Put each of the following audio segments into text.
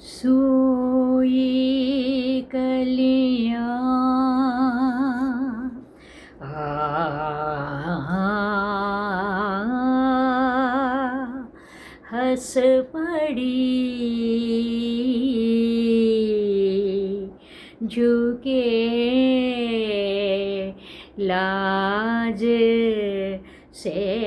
सोई कलिया। हंस पड़ी। झुके लाज से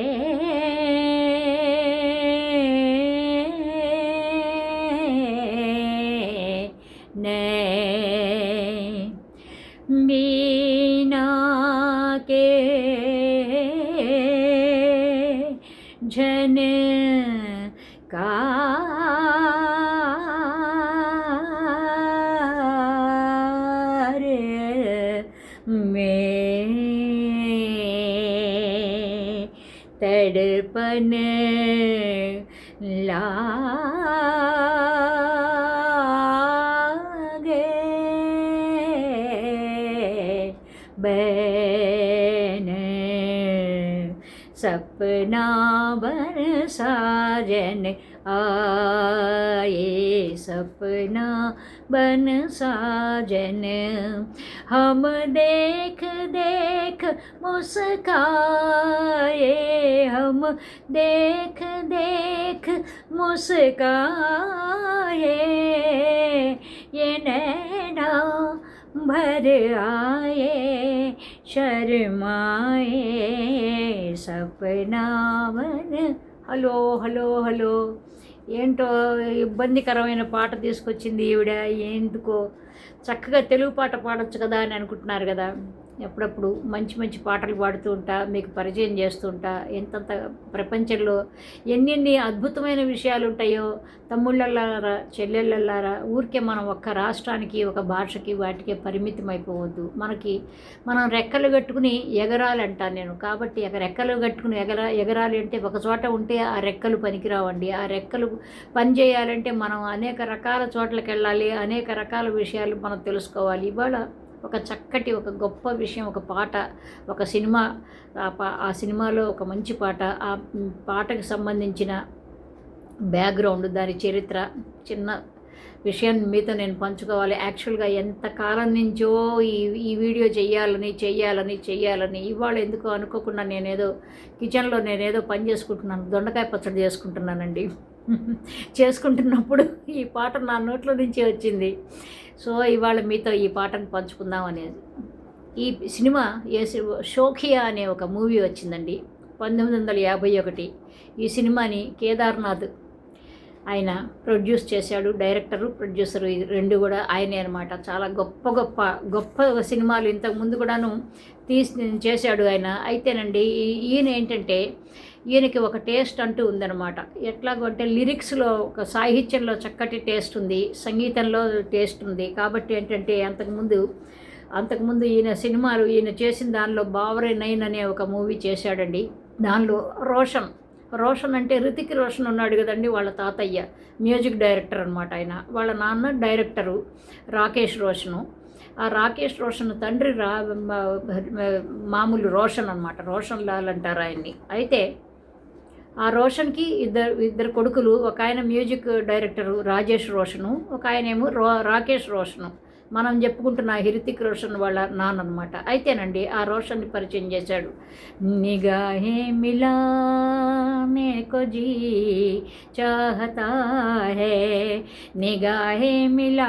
तड़पन लागे। बैन सपना बन साजन आए सपना बन साजन। हम देख देख मुस्काए। हम देख देख मुस्काए। ये नैना भर आए, शर्माए। सपना बन हलो हलो हलो। ఏంటో ఇబ్బందికరమైన పాట తీసుకొచ్చింది ఈవిడ ఎందుకో? చక్కగా తెలుగు పాట పాడొచ్చు కదా అని అనుకుంటున్నారు కదా. ఎప్పుడప్పుడు మంచి మంచి పాటలు పాడుతూ ఉంటా మీకు పరిచయం చేస్తూ ఉంటా. ఎంతంత ప్రపంచంలో ఎన్నెన్ని అద్భుతమైన విషయాలు ఉంటాయో తమ్ముళ్ళల్లారా చెల్లెళ్ళల్లారా ఊరికే మనం ఒక్క రాష్ట్రానికి ఒక భాషకి వాటికే పరిమితం అయిపోవద్దు మనకి మనం రెక్కలు కట్టుకుని ఎగరాలి అంటాను నేను. కాబట్టి ఎగ రెక్కలు కట్టుకుని ఎగరా ఎగరాలి అంటే ఒక చోట ఉంటే ఆ రెక్కలు పనికిరావండి. ఆ రెక్కలు పని చేయాలంటే మనం అనేక రకాల చోట్లకి వెళ్ళాలి అనేక రకాల విషయాలు మనం తెలుసుకోవాలి. ఇవాళ ఒక చక్కటి ఒక గొప్ప విషయం ఒక పాట ఒక సినిమా ఆ పా ఆ సినిమాలో ఒక మంచి పాట ఆ పాటకు సంబంధించిన బ్యాక్గ్రౌండ్ దాని చరిత్ర చిన్న విషయాన్ని మీతో నేను పంచుకోవాలి. యాక్చువల్గా ఎంత కాలం నుంచో ఈ ఈ వీడియో చెయ్యాలని చెయ్యాలని చెయ్యాలని ఇవాళ ఎందుకో అనుకోకుండా నేనేదో కిచెన్లో నేనేదో పని చేసుకుంటున్నాను. దొండకాయ పచ్చడి చేసుకుంటున్నానండి. చేసుకుంటున్నప్పుడు ఈ పాట నా నోట్లో నుంచి వచ్చింది. సో ఇవాళ మీతో ఈ పాటను పంచుకుందాం అనేది. ఈ సినిమా ఏ షోఖియా అనే ఒక మూవీ వచ్చిందండి. పంతొమ్మిది వందల యాభై ఒకటి. ఈ సినిమాని కేదార్నాథ్ ఆయన ప్రొడ్యూస్ చేశాడు డైరెక్టరు ప్రొడ్యూసరు ఇది రెండు కూడా ఆయనే అనమాట చాలా గొప్ప గొప్ప గొప్ప సినిమాలు ఇంతకు ముందు కూడాను తీసి చేశాడు ఆయన. అయితేనండి ఈ- ఈయన ఏంటంటే ఈయనకి ఒక టేస్ట్ అంటూ ఉందన్నమాట. ఎట్లాగంటే లిరిక్స్లో ఒక సాహిత్యంలో చక్కటి టేస్ట్ ఉంది సంగీతంలో టేస్ట్ ఉంది. కాబట్టి ఏంటంటే అంతకుముందు అంతకుముందు ఈయన సినిమాలు ఈయన చేసిన దానిలో బావరే నైన్ అనే ఒక మూవీ చేశాడండి. దానిలో రోషన్ రోషన్ అంటే రితిక్ రోషన్ ఉన్నాడు కదండి వాళ్ళ తాతయ్య. మ్యూజిక్ డైరెక్టర్ అనమాట ఆయన. వాళ్ళ నాన్న డైరెక్టరు రాకేష్ రోషను. ఆ రాకేష్ రోషన్ తండ్రి రా మామూలు రోషన్ అనమాట రోషన్ లాల్ అంటారు ఆయన్ని. అయితే ఆ రోషన్కి ఇద్దరు ఇద్దరు కొడుకులు ఒక ఆయన మ్యూజిక్ డైరెక్టరు రాజేష్ రోషను ఒక ఆయనేమో రో రాకేష్ రోషను. మనం చెప్పుకుంటున్న హిరితిక్ రోషన్ వాళ్ళ నాన్న అనమాట అయితేనండి ఆ రోషన్ని పరిచయం చేశాడు నిగాహే మిలానే को जी चाहता है निगाहे मिलाने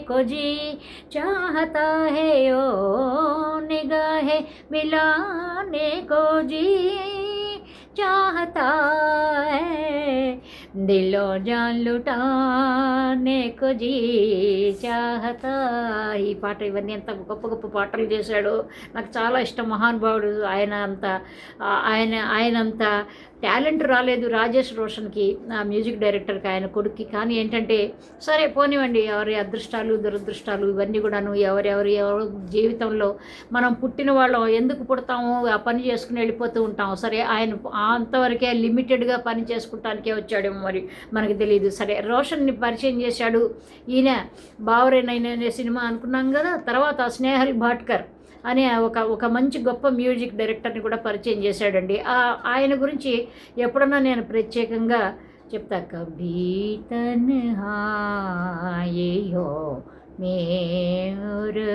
को जी चाहता है ओ निगाहे मिलाने को जी चाहता है दिलो जान लुटाने को जी చాహతా ఈ పాట ఇవన్నీ ఎంత గొప్ప గొప్ప పాటలు చేశాడు నాకు చాలా ఇష్టం మహానుభావుడు ఆయన అంత ఆ, ఆయన ఆయన అంత టాలెంట్ రాలేదు రాజేష్ రోషన్కి ఆ మ్యూజిక్ డైరెక్టర్కి ఆయన కొడుక్కి కానీ ఏంటంటే సరే పోనివ్వండి ఎవరి అదృష్టాలు దురదృష్టాలు ఇవన్నీ కూడాను ఎవరెవరి ఎవరి జీవితంలో మనం పుట్టిన వాళ్ళం ఎందుకు పుడతాము ఆ పని చేసుకుని వెళ్ళిపోతూ ఉంటాం సరే ఆయన అంతవరకే లిమిటెడ్గా పని చేసుకుంటానికే వచ్చాడేమో మరి మనకు తెలియదు. సరే రోషన్ని పరిచయం చేశాడు. ఈయన బావరేనైనా అనే సినిమా అనుకున్నాం కదా తర్వాత స్నేహల్ భాట్కర్ అనే ఒక ఒక మంచి గొప్ప మ్యూజిక్ డైరెక్టర్ని కూడా పరిచయం చేశాడండి. ఆ ఆయన గురించి ఎప్పుడన్నా నేను ప్రత్యేకంగా చెప్తా కభీ తన్హాయి మేరు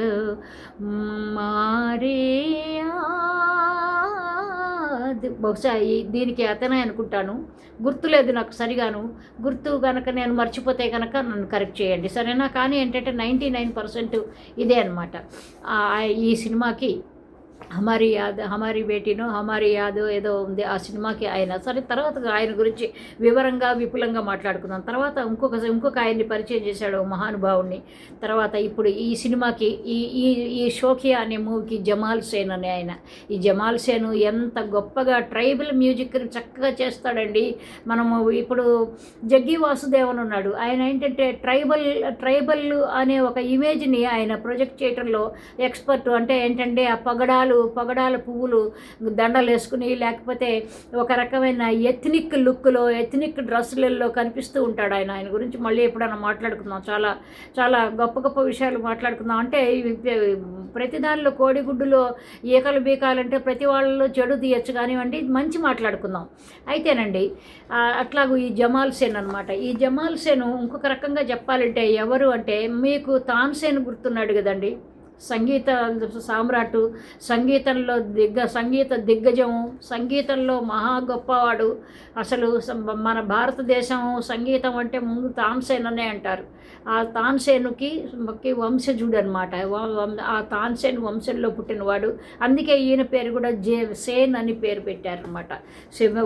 మారే బహుశా ఈ- దీనికి అతనే అనుకుంటాను. గుర్తులేదు నాకు సరిగాను. గుర్తు కనుక నేను మర్చిపోతే కనుక నన్ను కరెక్ట్ చేయండి. సరేనా? కానీ ఏంటంటే నైంటీ నైన్ పర్సెంట్ ఇదే అనమాట ఈ సినిమాకి హమారి యాద్ హమారి బేటీనో హమారి యాద్ ఏదో ఉంది ఆ సినిమాకి ఆయన సరే తర్వాత ఆయన గురించి వివరంగా విపులంగా మాట్లాడుకుందాం తర్వాత ఇంకొక ఇంకొక ఆయన్ని పరిచయం చేశాడు ఓ మహానుభావుడిని తర్వాత ఇప్పుడు ఈ సినిమాకి ఈ ఈ ఈ షోకియా అనే మూవీకి జమాల్ సేన్ అనే ఆయన. ఈ జమాల్ సేను ఎంత గొప్పగా ట్రైబల్ మ్యూజిక్ని చక్కగా చేస్తాడండి. మనము ఇప్పుడు జగ్గి వాసుదేవన్ ఉన్నాడు. ఆయన ఏంటంటే ట్రైబల్ ట్రైబల్ అనే ఒక ఇమేజ్ని ఆయన ప్రొజెక్ట్ చేయడంలో ఎక్స్పర్ట్. అంటే ఏంటంటే ఆ పగడాలు పగడాల పువ్వులు దండలు వేసుకుని లేకపోతే ఒక రకమైన ఎథ్నిక్ లుక్లో ఎథ్నిక్ డ్రెస్సులలో కనిపిస్తూ ఉంటాడు ఆయన. ఆయన గురించి మళ్ళీ ఎప్పుడైనా మాట్లాడుకుందాం. చాలా చాలా గొప్ప గొప్ప విషయాలు మాట్లాడుకుందాం. అంటే ప్రతి దానిలో కోడిగుడ్డులో ఈకలు బీకాలంటే ప్రతి వాళ్ళలో చెడు తీయచ్చు కానివ్వండి మంచి మాట్లాడుకుందాం. అయితేనండి అట్లాగూ ఈ జమాల్ సేన్ అనమాట ఈ జమాల్ సేను ఇంకొక రకంగా చెప్పాలంటే ఎవరు అంటే మీకు తాన్సేన్ గుర్తున్నాడు కదండి. సంగీత సామ్రాటు సంగీతంలో దిగ్గ సంగీత దిగ్గజం సంగీతంలో మహా గొప్పవాడు. అసలు మన భారతదేశం సంగీతం అంటే ముందు తాన్సేన్ అనే అంటారు. ఆ తాన్సేనుకి వంశజుడు అనమాట ఆ తాన్సేన్ వంశంలో పుట్టినవాడు. అందుకే ఈయన పేరు కూడా జే సేన్ అని పేరు పెట్టారనమాట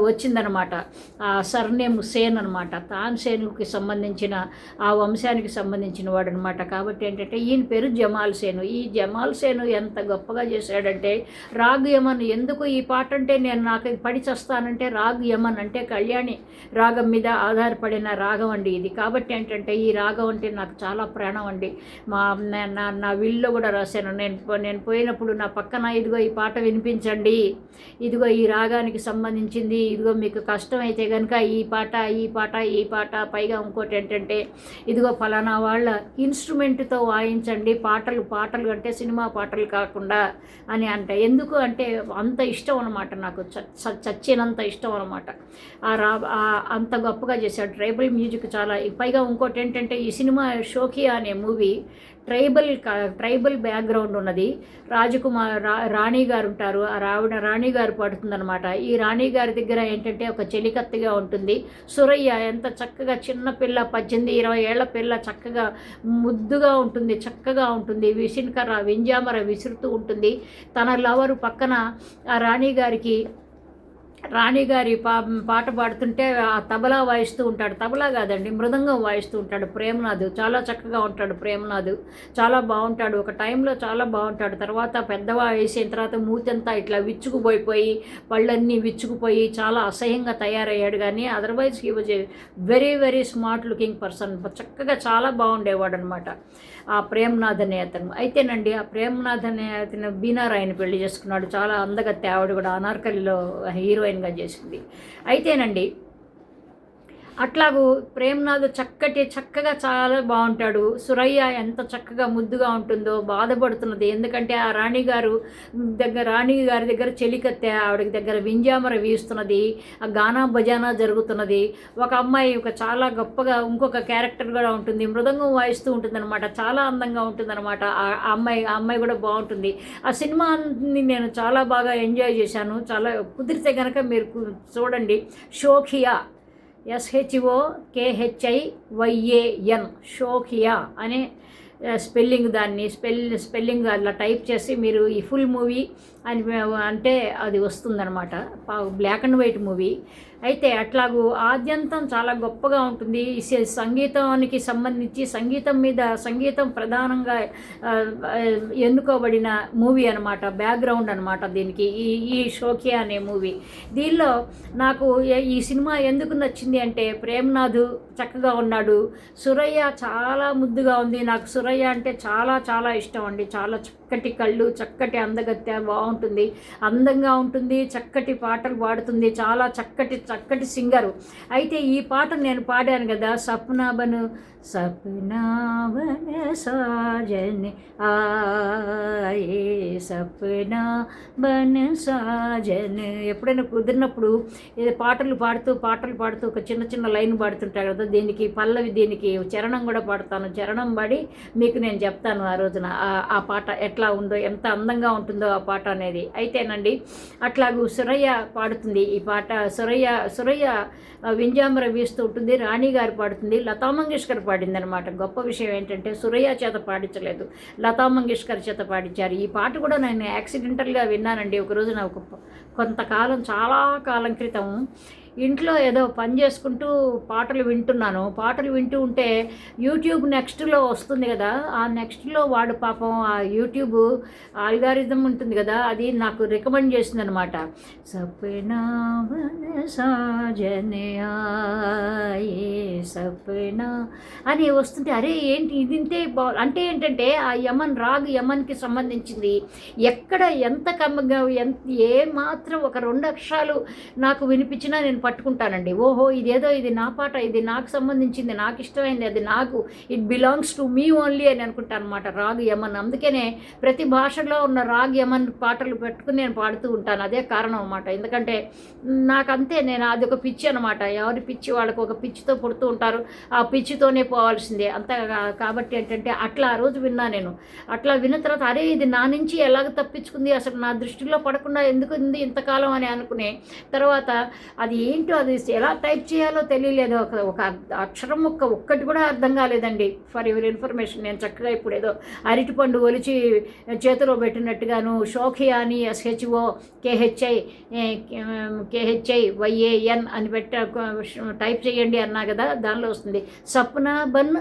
వచ్చిందనమాట ఆ సర్నేమ్ సేన్ అనమాట తాన్సేనుకి సంబంధించిన ఆ వంశానికి సంబంధించిన వాడు అనమాట కాబట్టి ఏంటంటే ఈయన పేరు జమాల్ సేను. ఈ జమాల్ సేను ఎంత గొప్పగా చేశాడంటే రాగ్ యమన్ ఎందుకు ఈ పాట అంటే నేను నాకు ఇది పడి చస్తానంటే రాగ్ యమన్ అంటే కళ్యాణి రాగం మీద ఆధారపడిన రాగం అండి ఇది. కాబట్టి ఏంటంటే ఈ రాగం అంటే నాకు చాలా ప్రాణం అండి. మా నా- నా నా విల్లో కూడా రాశాను. నేను పో- నేను పోయినప్పుడు నా పక్కన ఇదిగో ఈ పాట వినిపించండి. ఇదిగో ఈ రాగానికి సంబంధించింది. ఇదిగో మీకు కష్టమైతే కనుక ఈ పాట ఈ పాట ఈ పాట. పైగా ఇంకోటి ఏంటంటే ఇదిగో ఫలానా వాళ్ళ ఇన్స్ట్రుమెంట్తో వాయించండి. పాటలు పాటలు అంటే సినిమా పాటలు కాకుండా అని అంట ఎందుకు అంటే అంత ఇష్టం అనమాట నాకు. చ- చచ్చినంత ఇష్టం అనమాట ఆ రా అంత గొప్పగా చేశాడు. ట్రైబల్ మ్యూజిక్ చాలా పైగా ఇంకోటి ఏంటంటే ఈ సినిమా షోకియా అనే మూవీ ట్రైబల్ ట్రైబల్ బ్యాక్గ్రౌండ్ ఉన్నది. రాజకుమార్ రా రాణి గారు ఉంటారు ఆ రావిడ రాణి గారు పడుతుందనమాట ఈ రాణి గారి దగ్గర ఏంటంటే ఒక చెలికత్తిగా ఉంటుంది. సురయ్య ఎంత చక్కగా చిన్న పిల్ల పద్దెనిమిది ఇరవై ఏళ్ళ పిల్ల చక్కగా ముద్దుగా ఉంటుంది చక్కగా ఉంటుంది. విసిన్కర్ర వింజామర విసురుతూ ఉంటుంది. తన లవరు పక్కన ఆ రాణి గారికి రాణిగారి పా పాట పాడుతుంటే ఆ తబలా వాయిస్తూ ఉంటాడు. తబలా కాదండి మృదంగం వాయిస్తూ ఉంటాడు ప్రేమనాథ్. చాలా చక్కగా ఉంటాడు ప్రేమనాథ్. చాలా బాగుంటాడు. ఒక టైంలో చాలా బాగుంటాడు. తర్వాత పెద్దవా వేసిన తర్వాత మూతంతా ఇట్లా విచ్చుకుపోయిపోయి పళ్ళన్నీ విచ్చుకుపోయి చాలా అసహ్యంగా తయారయ్యాడు. కానీ otherwise he was a very very smart looking person చక్కగా చాలా బాగుండేవాడు అనమాట ఆ ప్రేమనాథ్ అనే అతను. అయితేనండి ఆ ప్రేమనాథ్ అనే అతను బీనారాయణ పెళ్ళి చేసుకున్నాడు. చాలా అందగా ఆవిడ కూడా అనార్కలిలో హీరోయిన్గా చేసింది. అయితేనండి అట్లాగూ ప్రేమ్నాథ్ చక్కటి చక్కగా చాలా బాగుంటాడు. సురయ్య ఎంత చక్కగా ముద్దుగా ఉంటుందో బాధపడుతున్నది. ఎందుకంటే ఆ రాణి గారు దగ్గర రాణి గారి దగ్గర చెలికత్తె ఆవిడకి దగ్గర వింజామర వీస్తున్నది. ఆ గానా భజానా జరుగుతున్నది. ఒక అమ్మాయి ఒక చాలా గొప్పగా ఇంకొక క్యారెక్టర్ కూడా ఉంటుంది. మృదంగం వాయిస్తూ ఉంటుందన్నమాట. చాలా అందంగా ఉంటుందన్నమాట. ఆ అమ్మాయి ఆ అమ్మాయి కూడా బాగుంటుంది. ఆ సినిమాని నేను చాలా బాగా ఎంజాయ్ చేశాను. చాలా కుదిరితే కనుక మీరు చూడండి. షోఖియా ఎస్హెచ్ఓ కేహెచ్ఐ వైఏఎన్ షోకియా అనే స్పెల్లింగ్ దాన్ని స్పెల్ స్పెల్లింగ్ అలా టైప్ చేసి మీరు ఈ ఫుల్ మూవీ అని అంటే అది వస్తుందన్నమాట. పా- బ్లాక్ అండ్ వైట్ మూవీ అయితే అట్లాగూ ఆద్యంతం చాలా గొప్పగా ఉంటుంది. ఈ సంగీతానికి సంబంధించి సంగీతం మీద సంగీతం ప్రధానంగా ఎన్నుకోబడిన మూవీ అనమాట బ్యాక్గ్రౌండ్ అనమాట దీనికి. ఈ ఈ షోకియా అనే మూవీ. దీనిలో నాకు ఈ సినిమా ఎందుకు నచ్చింది అంటే ప్రేమ్నాథ్ చక్కగా ఉన్నాడు. సురయ్య చాలా ముద్దుగా ఉంది. నాకు సురయ్య అంటే చాలా చాలా ఇష్టం అండి. చాలా చక్కటి కళ్ళు చక్కటి అందగత్య బాగుంటుంది. అందంగా ఉంటుంది. చక్కటి పాటలు పాడుతుంది. చాలా చక్కటి చక్కటి సింగరు. అయితే ఈ పాట నేను పాడాను కదా సప్నాబను సప్నాబన సాజన్ ఆయే సప్నా బన సాజన్. ఎప్పుడైనా కుదిరినప్పుడు పాటలు పాడుతూ పాటలు పాడుతూ ఒక చిన్న చిన్న లైన్ పాడుతుంటారు కదా దీనికి పల్లవి దీనికి చరణం కూడా పాడతాను. చరణం పాడి మీకు నేను చెప్తాను ఆ రోజున ఆ పాట ఎట్లా ఉందో ఎంత అందంగా ఉంటుందో ఆ పాట అనేది. అయితేనండి అట్లాగూ సురయ్య పాడుతుంది ఈ పాట. సురయ్య సురయ్య వింజామర వీస్తూ ఉంటుంది. రాణి గారు పాడుతుంది. లతా మంగేష్కర్ పాడింది అనమాట గొప్ప విషయం ఏంటంటే సురయ్య చేత పాడించలేదు. లతా మంగేష్కర్ చేత పాడించారు. ఈ పాట కూడా నేను యాక్సిడెంటల్గా విన్నానండి. ఒకరోజు ఒక కొంతకాలం చాలా కాలం క్రితం ఇంట్లో ఏదో పని చేసుకుంటూ పాటలు వింటున్నాను. పాటలు వింటూ ఉంటే యూట్యూబ్ నెక్స్ట్లో వస్తుంది కదా. ఆ నెక్స్ట్లో వాడు పాపం ఆ యూట్యూబ్ ఆల్గారిజం ఉంటుంది కదా అది నాకు రికమెండ్ చేసింది అనమాట సప్నా సప్నా అని వస్తుంటే అరే ఏంటి ఇది బా అంటే ఏంటంటే ఆ యమన్ రాగ్ యమన్కి సంబంధించింది. ఎక్కడ ఎంత కమ్మగా ఎంత ఏ మాత్రం ఒక రెండు అక్షరాలు నాకు వినిపించినా నేను పట్టుకుంటానండి. ఓహో ఇదేదో ఇది నా పాట ఇది నాకు సంబంధించింది నాకు ఇష్టమైంది అది నాకు it belongs to me only అని అనుకుంటాను అనమాట రాగ్ యమన్. అందుకనే ప్రతి భాషలో ఉన్న రాగ్ యమన్ పాటలు పెట్టుకుని నేను పాడుతూ ఉంటాను. అదే కారణం అనమాట ఎందుకంటే నాకంతే నేను అది ఒక పిచ్చి అనమాట ఎవరి పిచ్చి వాళ్ళకు ఒక పిచ్చితో పుడుతూ ఉంటారు. ఆ పిచ్చితోనే పోవాల్సిందే. అంత కాబట్టి ఏంటంటే అట్లా ఆ రోజు విన్నా నేను. అట్లా విన్న తర్వాత అరే ఇది నా నుంచి ఎలాగ తప్పించుకుంది? అసలు నా దృష్టిలో పడకుండా ఎందుకు ఉంది ఇంతకాలం అని అనుకునే తర్వాత అది ఏంటో అది ఎలా టైప్ చేయాలో తెలియలేదు. ఒక ఒక అక్షరం ఒక్క ఒక్కటి కూడా అర్థం కాలేదండి. ఫర్ యువర్ ఇన్ఫర్మేషన్ నేను చక్కగా ఇప్పుడు ఏదో అరటిపండు ఒలిచి చేతిలో పెట్టినట్టుగాను షోఖియా అని ఎస్హెచ్ఓ కేహెచ్ఐ కేహెచ్ఐ వైఏఎన్ అని పెట్ట టైప్ చేయండి అన్నా కదా దానిలో వస్తుంది. సప్న బన్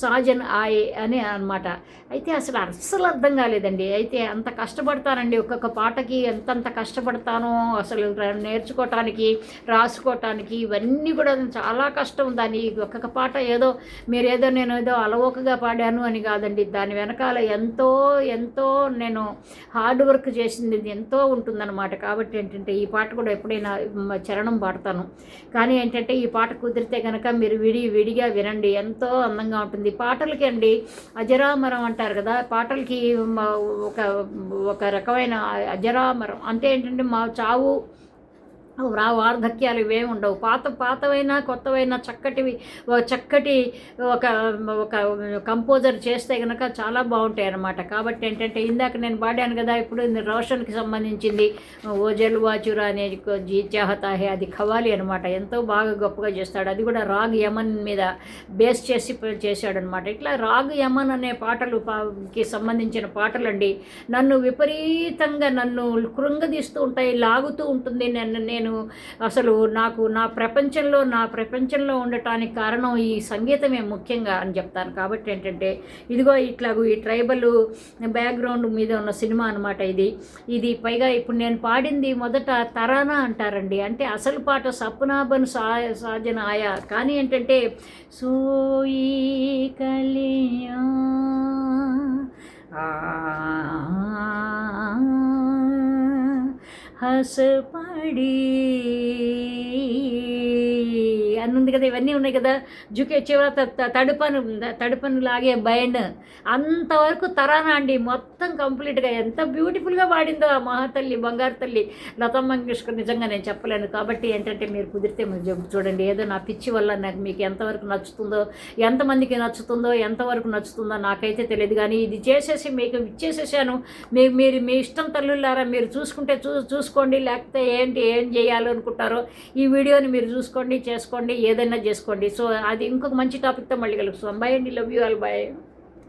సాజన్ ఆయే అని అనమాట అయితే అసలు అస్సలు అర్థం కాలేదండి. అయితే అంత కష్టపడతానండి. ఒక్కొక్క పాటకి ఎంతంత కష్టపడతానో అసలు నేర్చుకోవటానికి రాసు రాసుకోవటానికి ఇవన్నీ కూడా చాలా కష్టం దాని ఒక్కొక్క పాట ఏదో మీరు ఏదో నేను ఏదో అలవోకగా పాడాను అని కాదండి. దాని వెనకాల ఎంతో ఎంతో నేను హార్డ్ వర్క్ చేసింది ఎంతో ఉంటుందన్నమాట. కాబట్టి ఏంటంటే ఈ పాట కూడా ఎప్పుడైనా చరణం పాడతాను. కానీ ఏంటంటే ఈ పాట కుదిరితే కనుక మీరు విడి విడిగా వినండి. ఎంతో అందంగా ఉంటుంది. పాటలకి అండి అజరామరం అంటారు కదా పాటలకి ఒక ఒక రకమైన అజరామరం. అంటే ఏంటంటే మా చావు రా వార్ధక్యాలు ఇవేమి ఉండవు. పాత పాతవైనా కొత్తవైనా చక్కటివి చక్కటి ఒక ఒక కంపోజర్ చేస్తే కనుక చాలా బాగుంటాయి అన్నమాట. కాబట్టి ఏంటంటే ఇందాక నేను పాడాను కదా ఇప్పుడు రోషన్కి సంబంధించింది. ఓజల్ వాచురా అనే జీ చాహతాహే అది ఖవాలి అనమాట ఎంతో బాగా గొప్పగా చేస్తాడు. అది కూడా రాగ్ యమన్ మీద బేస్ చేసి చేశాడనమాట ఇట్లా రాగ్ యమన్ అనే పాటలు కి సంబంధించిన పాటలండి. నన్ను విపరీతంగా నన్ను కృంగదీస్తూ ఉంటాయి లాగుతూ ఉంటుంది. నన్ను నేను నేను అసలు నాకు నా ప్రపంచంలో నా ప్రపంచంలో ఉండటానికి కారణం ఈ సంగీతమే ముఖ్యంగా అని చెప్తాను. కాబట్టి ఏంటంటే ఇదిగో ఇట్లాగూ ఈ ట్రైబల్ బ్యాక్గ్రౌండ్ మీద ఉన్న సినిమా అనమాట ఇది. ఇది పైగా ఇప్పుడు నేను పాడింది మొదట తరానా అంటారండి. అంటే అసలు పాట సప్నాభన్ సా సాజన ఆయా. కానీ ఏంటంటే సోయి కలియా हस पड़ी అని ఉంది కదా ఇవన్నీ ఉన్నాయి కదా. జుకే చివర తడుపను తడుపను లాగే బయన్. అంతవరకు తరానా అండి మొత్తం కంప్లీట్గా. ఎంత బ్యూటిఫుల్గా పాడిందో ఆ మహాతల్లి బంగారు తల్లి. లతా మంగేష్కర్ నిజంగా నేను చెప్పలేను. కాబట్టి ఏంటంటే మీరు కుదిరితే మీరు చూడండి ఏదో నా పిచ్చి వల్ల నాకు మీకు ఎంతవరకు నచ్చుతుందో ఎంతమందికి నచ్చుతుందో ఎంతవరకు నచ్చుతుందో నాకైతే తెలియదు కానీ ఇది చేసేసి మీకు ఇచ్చేసేసాను. మీ మీరు మీ ఇష్టం తల్లులారా మీరు చూసుకుంటే చూ చూసుకోండి. లేకపోతే ఏంటి ఏం చేయాలనుకుంటారో ఈ వీడియోని మీరు చూసుకోండి చేసుకోండి. ఏదైనా చేసుకోండి. సో అది ఇంకొక మంచి టాపిక్తో మళ్ళీ కలుపుతాం. బై అండి. Love you all bye